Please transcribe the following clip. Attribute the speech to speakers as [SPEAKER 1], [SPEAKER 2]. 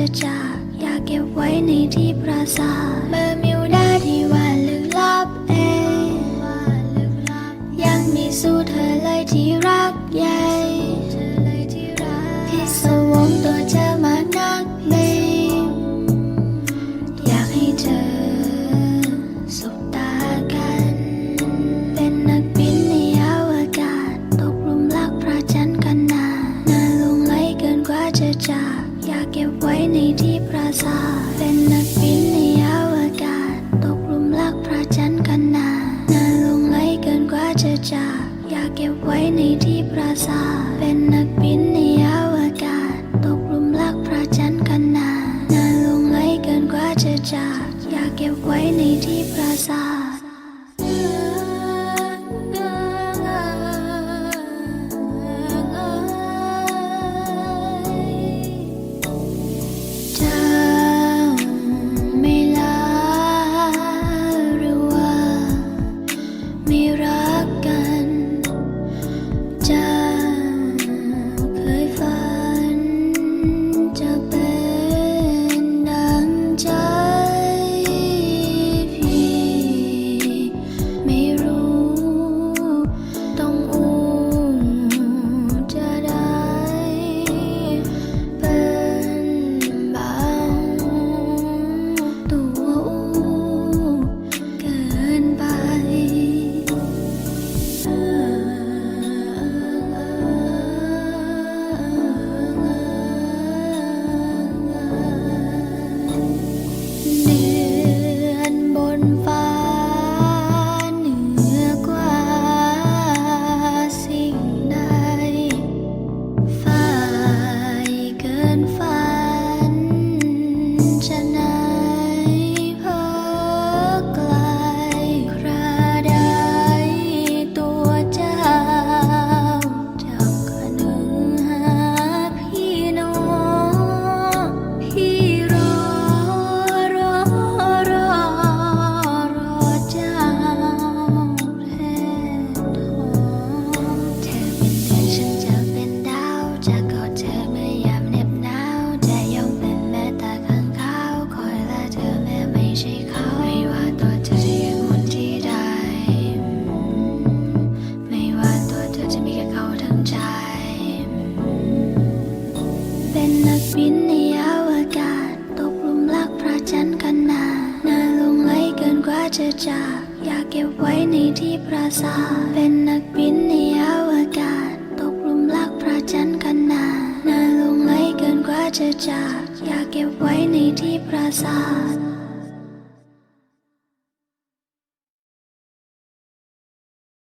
[SPEAKER 1] ธอจาก อยากเก็บไว้ในที่ประสาทเมื่อมิวดาที่ว่าลึกลับเองยังมีสู้เธอเลยที่รักยา อยากเก็บไว้ในที่ปราสาทเป็นนักบินในอวกาศ ตกหลุมรักพระจันทร์กันนานนานลงไหลเกินกว่าจะจาก อยากเก็บไว้ในที่ปราสาทเป็นนัก จะจากอยากเก็บไว้ในที่ปราสาทเป็นนักบินในอวกาศ ตกหลุมรักพระจันทร์กันนานนานลงไหลเกินกว่าจะจากอยากเก็บไว้ในที่ปราสาท